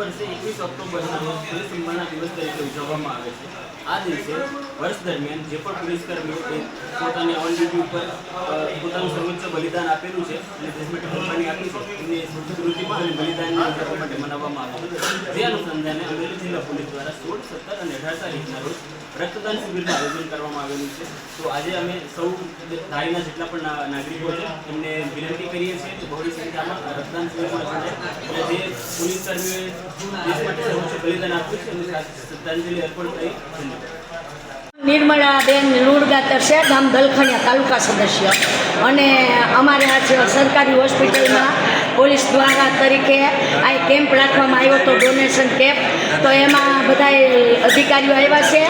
વર્ષે એકવીસ ઓક્ટોબરના પોલીસ સન્માનના દિવસ તરીકે ઉજવવામાં આવે છે. આ દિવસે વર્ષ દરમિયાન જે પણ પોલીસકર્મીઓ પોતાની ઓન ડ્યુટી ઉપર પોતાનું સર્વોચ્ચ બલિદાન આપેલું છે અને દેશ માટે કંપની આપી છે એમને સ્મૃતિ અને બલિદાનને માટે મનાવવામાં આવ્યું છે. જે અનુસંધાને અમરેલી જિલ્લા પોલીસ દ્વારા સોળ, સત્તર અને અઢાર તારીખના રોજ રક્તદાન શિબિરનું આયોજન કરવામાં આવેલું છે. તો આજે અમે સૌ ધારીના જેટલા પણ નાગરિકો છે, એમને વિનંતી કરીએ છીએ કે બહોળી સંખ્યામાં રક્તદાન શિબિરમાં જોડાય અને જે નિર્મળાબેન લુણગાતર છે ગામ દલખણિયા તાલુકા સદસ્ય. અને અમારે આજ સરકારી હોસ્પિટલમાં પોલીસ દ્વારા તરીકે આ કેમ્પ રાખવામાં આવ્યો હતો, ડોનેશન કેમ્પ. તો એમાં બધા અધિકારીઓ આવ્યા છે.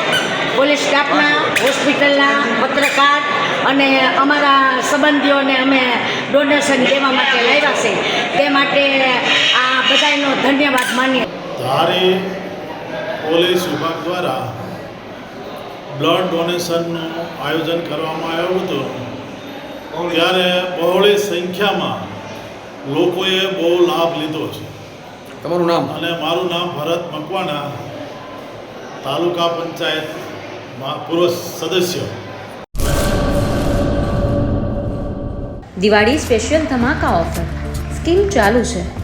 પોલીસ સ્ટાફના, હોસ્પિટલના પત્રકાર અને અમારા સંબંધીઓને અમે ડોનેશન દેવા માટે લાવ્યા છે. તે માટે બધાનો ધન્યવાદ માનીએ. ધારી પોલીસ વિભાગ દ્વારા બ્લડ ડોનેશનનું આયોજન કરવામાં આવ્યું હતું. ત્યારે બહોળી સંખ્યામાં લોકોએ બહુ લાભ લીધો છે. તમારું નામ? અને મારું નામ ભરત મકવાણા તાલુકા પંચાયત પૂર્વ સદસ્ય. દિવાળી સ્પેશિયલ ધમાકા ઓફર. સ્કીમ ચાલુ છે.